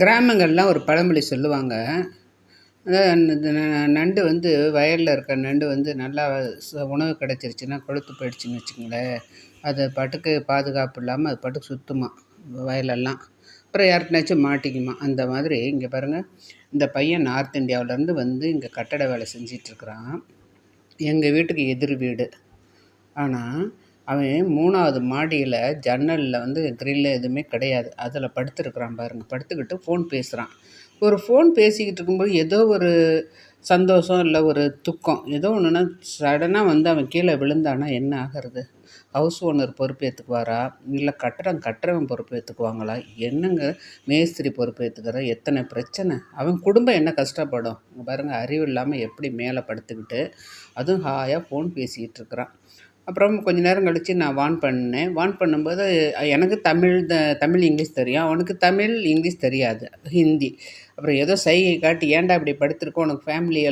கிராமங்கள்லாம் ஒரு பழமொழி சொல்லுவாங்க. இந்த நண்டு வந்து வயலில் இருக்க நண்டு வந்து நல்லா உணவு கிடச்சிருச்சுன்னா கொழுத்து போயிடுச்சுன்னு வச்சுக்கோங்களேன். அது பாட்டுக்கு பாதுகாப்பு இல்லாமல் அது பாட்டுக்கு சுற்றுமா வயலெல்லாம். அப்புறம் யாருக்குனாச்சும் மாட்டிக்குமா? அந்த மாதிரி இங்கே பாருங்கள் இந்த பையன் நார்த் இந்தியாவிலேருந்து வந்து இங்கே கட்டட வேலை செஞ்சிட்ருக்குறான் எங்கள் வீட்டுக்கு எதிர் வீடு. ஆனால் அவன் மூணாவது மாடியில் ஜன்னலில் வந்து க்ரில் எதுவுமே கிடையாது. அதில் படுத்துருக்குறான் பாருங்கள் படுத்துக்கிட்டு ஃபோன் பேசுகிறான் ஒரு ஃபோன் பேசிக்கிட்டு இருக்கும்போது ஏதோ ஒரு சந்தோஷம் இல்லை ஒரு துக்கம். ஏதோ ஒன்றுனா சடனாக வந்து அவன் கீழே விழுந்தானா என்ன ஆகிறது? ஹவுஸ் ஓனர் பொறுப்பேற்றுக்குவாரா இல்லை கட்டடம் கட்டுறவன் பொறுப்பேற்றுக்குவாங்களா என்னங்க மேஸ்திரி பொறுப்பேற்றுக்கிறா எத்தனை பிரச்சனை? அவன் குடும்பம் என்ன கஷ்டப்படும்? பாருங்கள் அறிவு இல்லாமல் எப்படி மேலே படுத்துக்கிட்டு அதுவும் ஹாயாக ஃபோன் பேசிக்கிட்டு இருக்கிறான். அப்புறம் கொஞ்ச நேரம் கழித்து நான் வான் பண்ணேன் வான் பண்ணும்போது எனக்கு தமிழ் த தமிழ் இங்கிலீஷ் தெரியும். அவனுக்கு தமிழ் இங்கிலீஷ் தெரியாது. ஹிந்தி. அப்புறம் ஏதோ சைகை காட்டி ஏன்டா இப்படி படுத்திருக்கோம் உனக்கு ஃபேமிலி